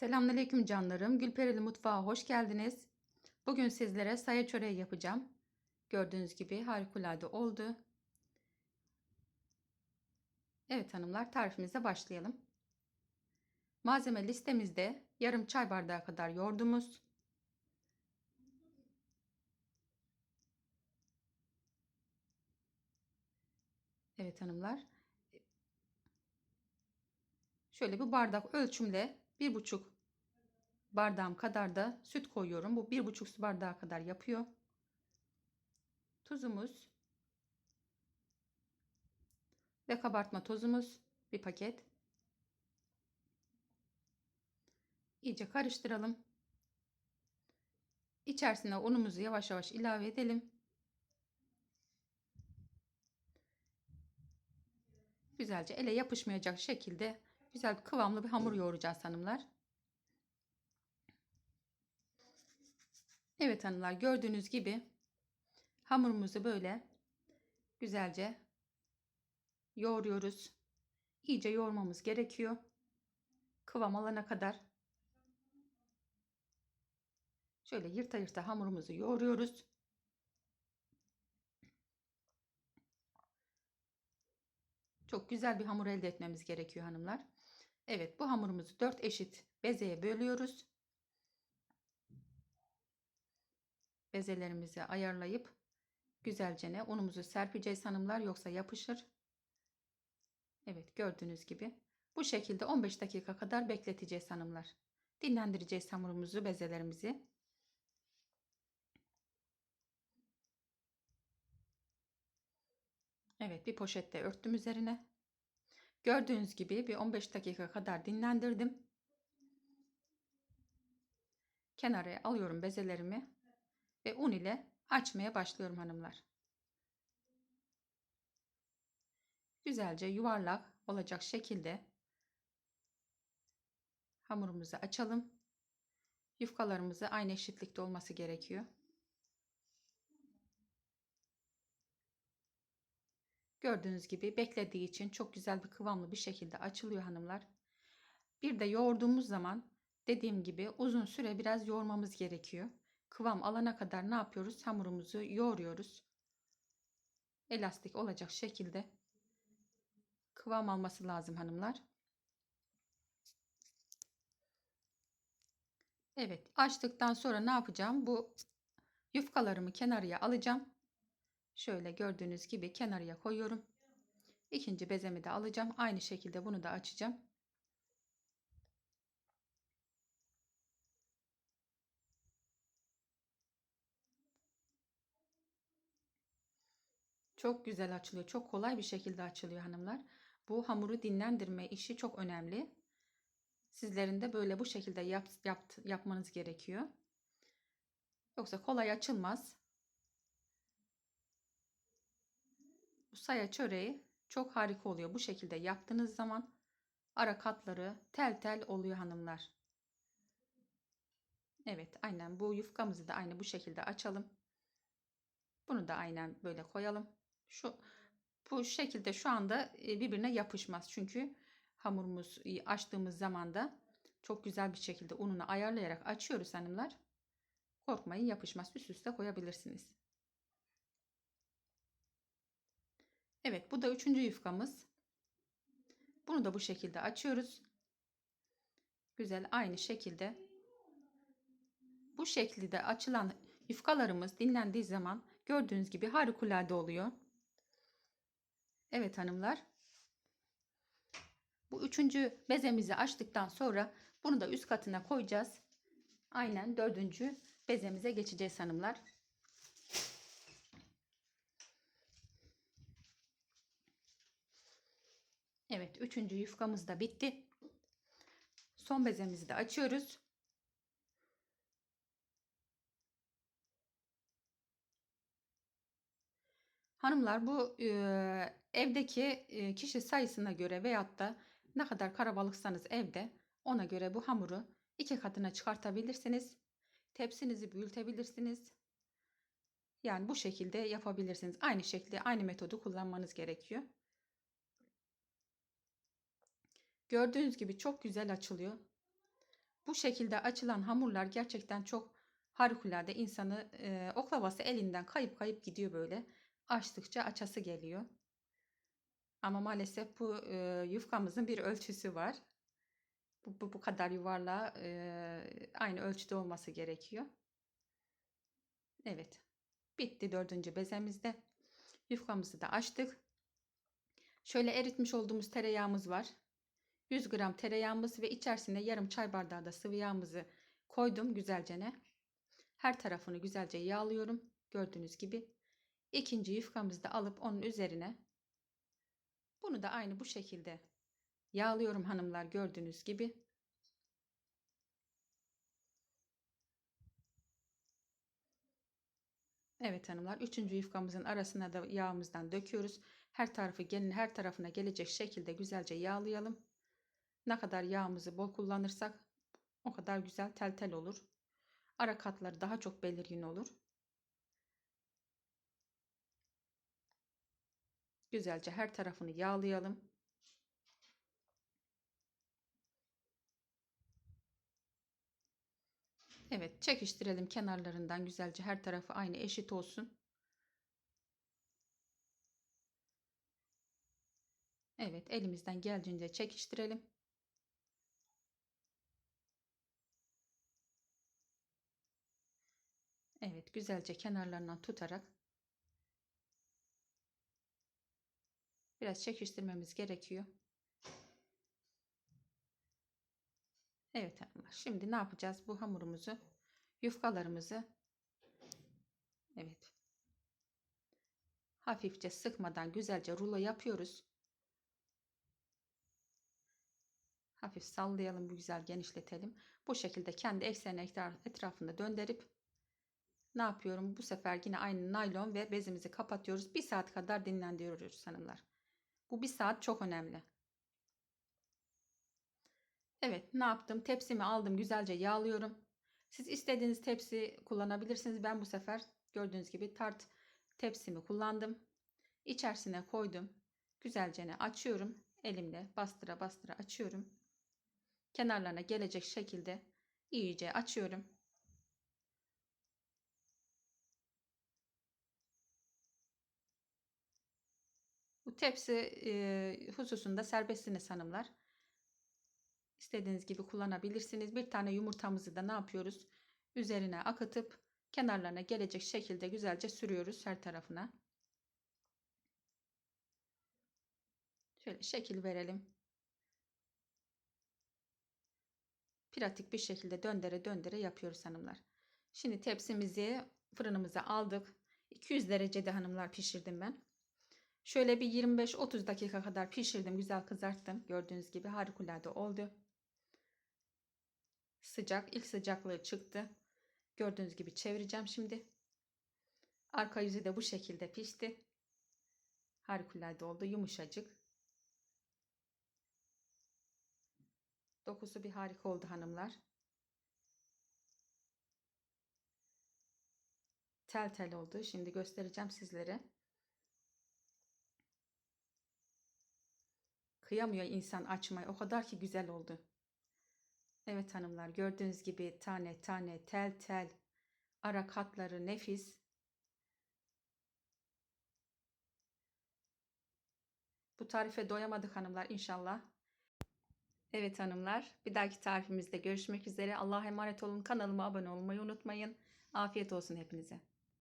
Selamünaleyküm canlarım. Gülperili Mutfağa hoş geldiniz. Bugün sizlere saya çöreği yapacağım. Gördüğünüz gibi harikulade oldu. Evet hanımlar tarifimize başlayalım. Malzeme listemizde yarım çay bardağı kadar yoğurdumuz. Evet hanımlar. Şöyle bir bardak ölçümle bir buçuk bardağım kadar da süt koyuyorum. Bu bir buçuk su bardağı kadar yapıyor. Tuzumuz ve kabartma tozumuz bir paket. İyice karıştıralım. İçerisine unumuzu yavaş yavaş ilave edelim. Güzelce ele yapışmayacak şekilde güzel kıvamlı bir hamur yoğuracağız hanımlar. Evet hanımlar gördüğünüz gibi hamurumuzu böyle güzelce yoğuruyoruz. İyice yoğurmamız gerekiyor. Kıvam alana kadar. Şöyle yırta yırta hamurumuzu yoğuruyoruz. Çok güzel bir hamur elde etmemiz gerekiyor hanımlar. Evet bu hamurumuzu 4 eşit bezeye bölüyoruz. Bezelerimizi ayarlayıp güzelce ne unumuzu serpeceğiz hanımlar yoksa yapışır. Evet gördüğünüz gibi bu şekilde 15 dakika kadar bekleteceğiz hanımlar. Dinlendireceğiz hamurumuzu bezelerimizi. Evet bir poşette örttüm üzerine. Gördüğünüz gibi bir 15 dakika kadar dinlendirdim. Kenara alıyorum bezelerimi ve un ile açmaya başlıyorum hanımlar. Güzelce yuvarlak olacak şekilde hamurumuzu açalım. Yufkalarımızı aynı eşitlikte olması gerekiyor. Gördüğünüz gibi beklediği için çok güzel bir kıvamlı bir şekilde açılıyor hanımlar. Bir de yoğurduğumuz zaman dediğim gibi uzun süre biraz yoğurmamız gerekiyor. Kıvam alana kadar ne yapıyoruz? Hamurumuzu yoğuruyoruz. Elastik olacak şekilde kıvam alması lazım hanımlar. Evet açtıktan sonra ne yapacağım? Bu yufkalarımı kenarıya alacağım. Şöyle gördüğünüz gibi kenarıya koyuyorum. İkinci bezemi de alacağım. Aynı şekilde bunu da açacağım. Çok güzel açılıyor. Çok kolay bir şekilde açılıyor hanımlar. Bu hamuru dinlendirme işi çok önemli. Sizlerin de böyle bu şekilde yap, yap, yapmanız gerekiyor. Yoksa kolay açılmaz. Bu saya çöreği çok harika oluyor. Bu şekilde yaptığınız zaman ara katları tel tel oluyor hanımlar. Evet aynen bu yufkamızı da aynı bu şekilde açalım. Bunu da aynen böyle koyalım. Şu bu şekilde şu anda e, birbirine yapışmaz. Çünkü hamurumuz e, açtığımız zaman da çok güzel bir şekilde ununu ayarlayarak açıyoruz hanımlar. Korkmayın yapışmaz. Üst üste koyabilirsiniz. Evet bu da üçüncü yufkamız. Bunu da bu şekilde açıyoruz. Güzel aynı şekilde bu şekilde açılan yufkalarımız dinlendiği zaman gördüğünüz gibi harikulade oluyor. Evet hanımlar. Bu üçüncü bezemizi açtıktan sonra bunu da üst katına koyacağız. Aynen dördüncü bezemize geçeceğiz hanımlar. Evet üçüncü yufkamız da bitti. Son bezemizi de açıyoruz. Hanımlar bu e, evdeki e, kişi sayısına göre veyahut da ne kadar karabalıksanız evde ona göre bu hamuru iki katına çıkartabilirsiniz. Tepsinizi büyütebilirsiniz. Yani bu şekilde yapabilirsiniz. Aynı şekilde aynı metodu kullanmanız gerekiyor. Gördüğünüz gibi çok güzel açılıyor. Bu şekilde açılan hamurlar gerçekten çok harikulade insanı e, oklavası elinden kayıp kayıp gidiyor böyle. Açtıkça açası geliyor. Ama maalesef bu e, yufkamızın bir ölçüsü var. Bu, bu, bu kadar yuvarlağı e, aynı ölçüde olması gerekiyor. Evet. Bitti dördüncü bezemizde. Yufkamızı da açtık. Şöyle eritmiş olduğumuz tereyağımız var. 100 gram tereyağımız ve içerisine yarım çay bardağı da sıvı yağımızı koydum güzelce ne. Her tarafını güzelce yağlıyorum. Gördüğünüz gibi. İkinci yufkamızı da alıp onun üzerine bunu da aynı bu şekilde yağlıyorum hanımlar gördüğünüz gibi. Evet hanımlar üçüncü yufkamızın arasına da yağımızdan döküyoruz. Her tarafı gelin her tarafına gelecek şekilde güzelce yağlayalım. Ne kadar yağımızı bol kullanırsak o kadar güzel tel tel olur. Ara katları daha çok belirgin olur. Güzelce her tarafını yağlayalım. Evet çekiştirelim kenarlarından güzelce her tarafı aynı eşit olsun. Evet elimizden geldiğince çekiştirelim. Güzelce kenarlarından tutarak biraz çekiştirmemiz gerekiyor. Evet hanımlar. Şimdi ne yapacağız? Bu hamurumuzu, yufkalarımızı evet hafifçe sıkmadan güzelce rulo yapıyoruz. Hafif sallayalım, bu güzel genişletelim. Bu şekilde kendi ekseni etrafında döndürüp ne yapıyorum? Bu sefer yine aynı naylon ve bezimizi kapatıyoruz. Bir saat kadar dinlendiriyoruz hanımlar. Bu bir saat çok önemli. Evet ne yaptım? Tepsimi aldım güzelce yağlıyorum. Siz istediğiniz tepsi kullanabilirsiniz. Ben bu sefer gördüğünüz gibi tart tepsimi kullandım. İçerisine koydum. Güzelce açıyorum. Elimle bastıra bastıra açıyorum. Kenarlarına gelecek şekilde iyice açıyorum. Tepsi e, hususunda serbestsiniz hanımlar. İstediğiniz gibi kullanabilirsiniz. Bir tane yumurtamızı da ne yapıyoruz? Üzerine akıtıp kenarlarına gelecek şekilde güzelce sürüyoruz her tarafına. Şöyle şekil verelim. Pratik bir şekilde döndere döndere yapıyoruz hanımlar. Şimdi tepsimizi fırınımıza aldık. 200 derecede hanımlar pişirdim ben. Şöyle bir 25-30 dakika kadar pişirdim. Güzel kızarttım. Gördüğünüz gibi harikulade oldu. Sıcak. ilk sıcaklığı çıktı. Gördüğünüz gibi çevireceğim şimdi. Arka yüzü de bu şekilde pişti. Harikulade oldu. Yumuşacık. Dokusu bir harika oldu hanımlar. Tel tel oldu. Şimdi göstereceğim sizlere. Kıyamıyor insan açmayı. O kadar ki güzel oldu. Evet hanımlar gördüğünüz gibi tane tane tel tel ara katları nefis. Bu tarife doyamadık hanımlar inşallah. Evet hanımlar bir dahaki tarifimizde görüşmek üzere. Allah'a emanet olun. Kanalıma abone olmayı unutmayın. Afiyet olsun hepinize.